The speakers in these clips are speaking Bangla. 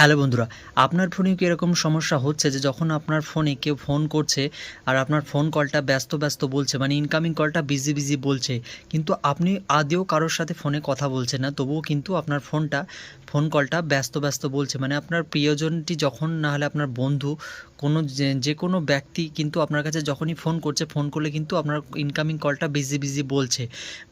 হ্যালো বন্ধুরা, আপনার ফোনে কি এরকম সমস্যা হচ্ছে যে যখন আপনার ফোনে কেউ ফোন করছে আর আপনার ফোন কলটা ব্যস্ত ব্যস্ত বলছে মানে ইনকামিং কলটা বিজি বিজি বলছে, কিন্তু আপনি আদেও কারোর সাথে ফোনে কথা বলছেন না, তবুও কিন্তু আপনার ফোনটা, ফোন কলটা ব্যস্ত ব্যস্ত বলছে মানে আপনার প্রিয়জনটি যখন না হলে আপনার বন্ধু, কোনো যে কোনো ব্যক্তি কিন্তু আপনার কাছে যখনই ফোন করছে, ফোন করলে কিন্তু আপনার ইনকামিং কলটা বিজি বিজি বলছে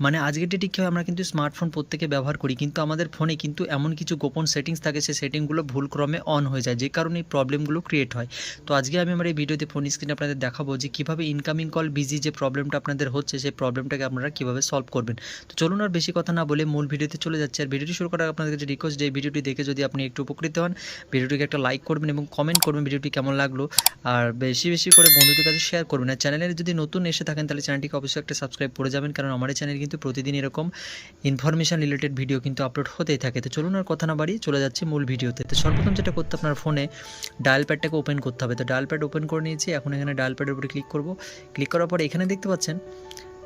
মানে আজকের ডেটে কী হয় আমরা কিন্তু স্মার্টফোন প্রত্যেকে ব্যবহার করি, কিন্তু আমাদের ফোনে কিন্তু এমন কিছু গোপন সেটিংস থাকে সেই সেটিংগুলো ভুলক্রমে অন হয়ে যায়, যে কারণে এই প্রবলেমগুলো ক্রিয়েট হয়। তো আজকে আমি আমার এই ভিডিওতে ফোন স্ক্রিনে আপনাদের দেখাবো যে কীভাবে ইনকামিং কল বিজি যে প্রবলেমটা আপনাদের হচ্ছে, সেই প্রবলেমটাকে আপনারা কীভাবে সলভ করবেন। তো চলুন আর বেশি কথা না বলে মূল ভিডিওতে চলে যাচ্ছে। আর ভিডিওটি শুরু করার আপনাদের কাছে রিকোয়েস্ট যে ভিডিওটি দেখে যদি আপনি একটু উপকৃত হন, ভিডিওটিকে একটা লাইক করবেন এবং কমেন্ট করবেন ভিডিওটি কেমন লাগল। আর বেশি বেশি করে বন্ধুদের কাছে শেয়ার করবেন। আর চ্যানেলে যদি নতুন এসে থাকেন, তাহলে চ্যানেলটিকে অবশ্যই একটা সাবস্ক্রাইব করে যাবেন, কারণ আমার চ্যানেল কিন্তু প্রতিদিন এরকম ইনফরমেশান রিলেটেড ভিডিও কিন্তু আপলোড হতেই থাকে। তো চলুন আর কথা না বাড়ি চলে যাচ্ছে মূল ভিডিওতে। তো সর্বপ্রথম যেটা করতে আপনার ফোনে ডায়াল প্যাডটাকে ওপেন করতে হবে। তো ডায়াল প্যাড ওপেন করে নিয়েছি, এখন এখানে ডায়াল প্যাডের উপরে ক্লিক করব। ক্লিক করার পর এখানে দেখতে পাচ্ছেন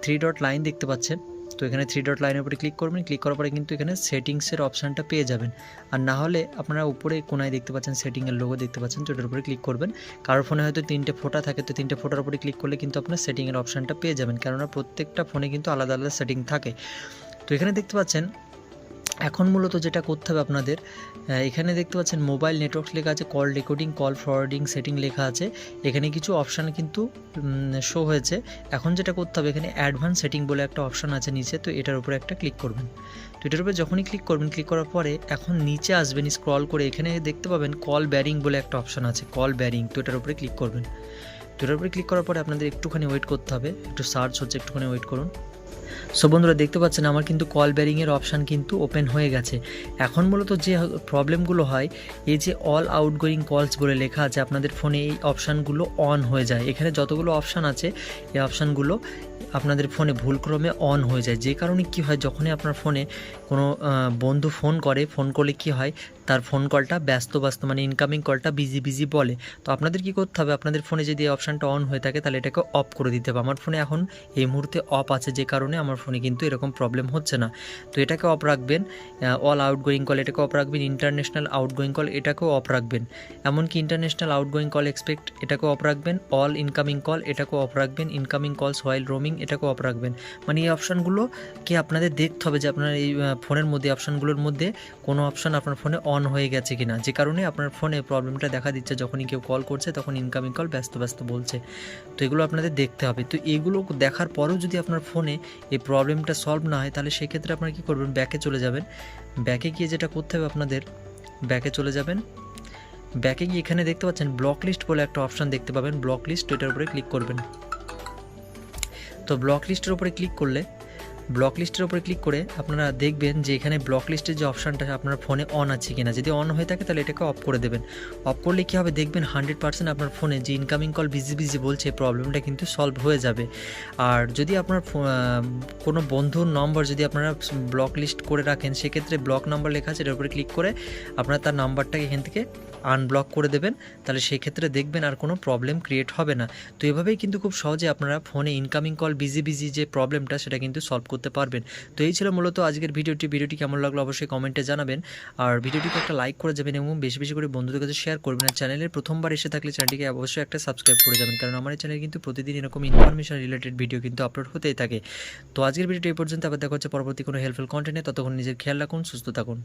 থ্রি ডট লাইন দেখতে পাচ্ছেন। তো এখানে থ্রি ডট লাইনের উপরে ক্লিক করবেন ক্লিক করার পরে কিন্তু এখানে সেটিংসের অপশানটা পেয়ে যাবেন। আর না হলে আপনারা উপরে কোনায় দেখতে পাচ্ছেন সেটিংয়ের লোগো দেখতে পাচ্ছেন, তো ওটার উপরে ক্লিক করবেন। কারোর ফোনে হয়তো তিনটে ফোটা থাকে, তো তিনটে ফোটার উপরে ক্লিক করলে কিন্তু আপনার সেটিংয়ের অপশানটা পেয়ে যাবেন। কেননা প্রত্যেকটা ফোনে কিন্তু আলাদা আলাদা সেটিং থাকে। তো এখানে দেখতে পাচ্ছেন এখন মূলত যেটা করতে হবে আপনাদের এখানে দেখতে পাচ্ছেন মোবাইল নেটওয়ার্ক লেখা আছে call recording call forwarding setting লেখা আছে। এখানে কিছু অপশান কিন্তু শো হয়েছে। এখন যেটা করতে হবে, এখানে অ্যাডভান্স সেটিং বলে একটা অপশান আছে নিচে, তো এটার উপরে একটা ক্লিক করবেন। তো এটার উপরে যখনই ক্লিক করবেন ক্লিক করার পরে এখন নিচে আসবেন স্ক্রল করে এখানে দেখতে পাবেন কল ব্যারিং বলে একটা অপশান আছে কল ব্যারিং তো এটার উপরে ক্লিক করবেন। তো এটার উপরে ক্লিক করার পরে আপনাদের একটুখানি ওয়েট করতে হবে, একটু সার্চ হচ্ছে, একটুখানি ওয়েট করুন। সো বন্ধুরা, দেখতে পাচ্ছেন, আমার কিন্তু কল ব্যারিংয়ের অপশান কিন্তু ওপেন হয়ে গেছে। এখন মূলত যে প্রবলেমগুলো হয়, এই যে অল আউটগোয়িং কলস বলে লেখা আছে, আপনাদের ফোনে এই অপশানগুলো অন হয়ে যায়। এখানে যতগুলো অপশান আছে, এই অপশানগুলো আপনাদের ফোনে ভুলক্রমে অন হয়ে যায়। যে কারণে কি হয়, যখনই আপনার ফোনে কোনো বন্ধু ফোন করে ফোন করলে কি হয়, তার ফোন কলটা ব্যস্ত ব্যস্ত মানে ইনকামিং কলটা বিজি বিজি বলে। তো আপনাদের কি করতে হবে, আপনাদের ফোনে যদি এই অপশানটা অন হয়ে থাকে, তাহলে এটাকে অফ করে দিতে হবে। আমার ফোনে এখন এই মুহূর্তে অফ আছে, যে কারণে আমার ফোনে কিন্তু এরকম প্রবলেম হচ্ছে না। তো এটাকে অফ রাখবেন অল আউটগোয়িং কল এটাকে অফ রাখবেন ইন্টারন্যাশনাল আউটগোয়িং কল এটাকেও অফ রাখবেন। এমনকি ইন্টারন্যাশনাল আউটগোয়িং কল এক্সপেক্ট এটাকেও অফ রাখবেন অল ইনকামিং কল এটাকেও অফ রাখবেন ইনকামিং কলস হোয়াইল রোমিং এটাকেও অফ রাখবেন। মানে এই অপশানগুলোকে আপনাদের দেখতে হবে যে আপনার এই ফোনের মধ্যে অপশানগুলোর মধ্যে কোনো অপশান আপনার ফোনে অন হয়ে গেছে কিনা? যে কারণে আপনার ফোনে প্রবলেমটা দেখা দিচ্ছে, যখনই কেউ কল করছে, তখন ইনকামিং কল ব্যস্ত ব্যস্ত বলছে। তো এগুলো আপনাদের দেখতে হবে। তো এগুলো দেখার পরেও যদি আপনার ফোনে এই প্রবলেমটা সলভ না হয়, তাহলে সেক্ষেত্রে আপনারা কী করবেন? ব্যাকে চলে যাবেন। ব্যাকে গিয়ে যেটা করতে হবে আপনাদের ব্যাকে চলে যাবেন। ব্যাকে গিয়ে এখানে দেখতে পাচ্ছেন ব্লক লিস্ট বলে একটা অপশান দেখতে পাবেন। ব্লক লিস্ট এটার উপরে ক্লিক করবেন। তো ব্লক লিস্টের উপরে ক্লিক করলে ব্লক লিস্টের উপরে ক্লিক করে আপনারা দেখবেন যে এখানে ব্লক লিস্টের যে অপশানটা আপনার ফোনে অন আছে কিনা। যদি অন হয়ে থাকে, তাহলে এটাকে অফ করে দেবেন। অফ করলে কী হবে? দেখবেন হান্ড্রেড পার্সেন্ট আপনার ফোনে যে ইনকামিং কল বিজি বিজি বলছে প্রবলেমটা কিন্তু সলভ হয়ে যাবে। আর যদি আপনার কোনো বন্ধুর নম্বর যদি আপনারা ব্লক লিস্ট করে রাখেন, সেক্ষেত্রে ব্লক নাম্বার লেখা আছে, এটার উপরে ক্লিক করে আপনারা তার নাম্বারটাকে এখান থেকে আনব্লক করে দেবেন। তাহলে সেক্ষেত্রে দেখবেন আর কোনো প্রবলেম ক্রিয়েট হবে না। তো এভাবেই কিন্তু খুব সহজে আপনারা ফোনে ইনকামিং কল বিজি বিজি যে প্রবলেমটা সেটা কিন্তু সলভ করতে পারবেন। তো এই ছিল মূলত আজকের ভিডিওটি। ভিডিওটি কেমন লাগল অবশ্যই কমেন্টে জানাবেন। আর ভিডিওটিকে একটা লাইক করে যাবেন এবং বেশি বেশি করে বন্ধুদের কাছে শেয়ার করবেন। আর চ্যানেলের প্রথমবার এসে থাকলে চ্যানেলটিকে অবশ্যই একটা সাবস্ক্রাইব করে যাবেন। কারণ আমার চ্যানেল কিন্তু প্রতিদিন এরকম ইনফরমেশন রিলেটেড ভিডিও কিন্তু আপলোড হতেই থাকে। তো আজকের ভিডিওটি এই পর্যন্ত। আবার দেখা হচ্ছে পরবর্তী কোনো হেল্পফুল কন্টেন্টে ততক্ষণ নিজের খেয়াল রাখুন, সুস্থ থাকুন।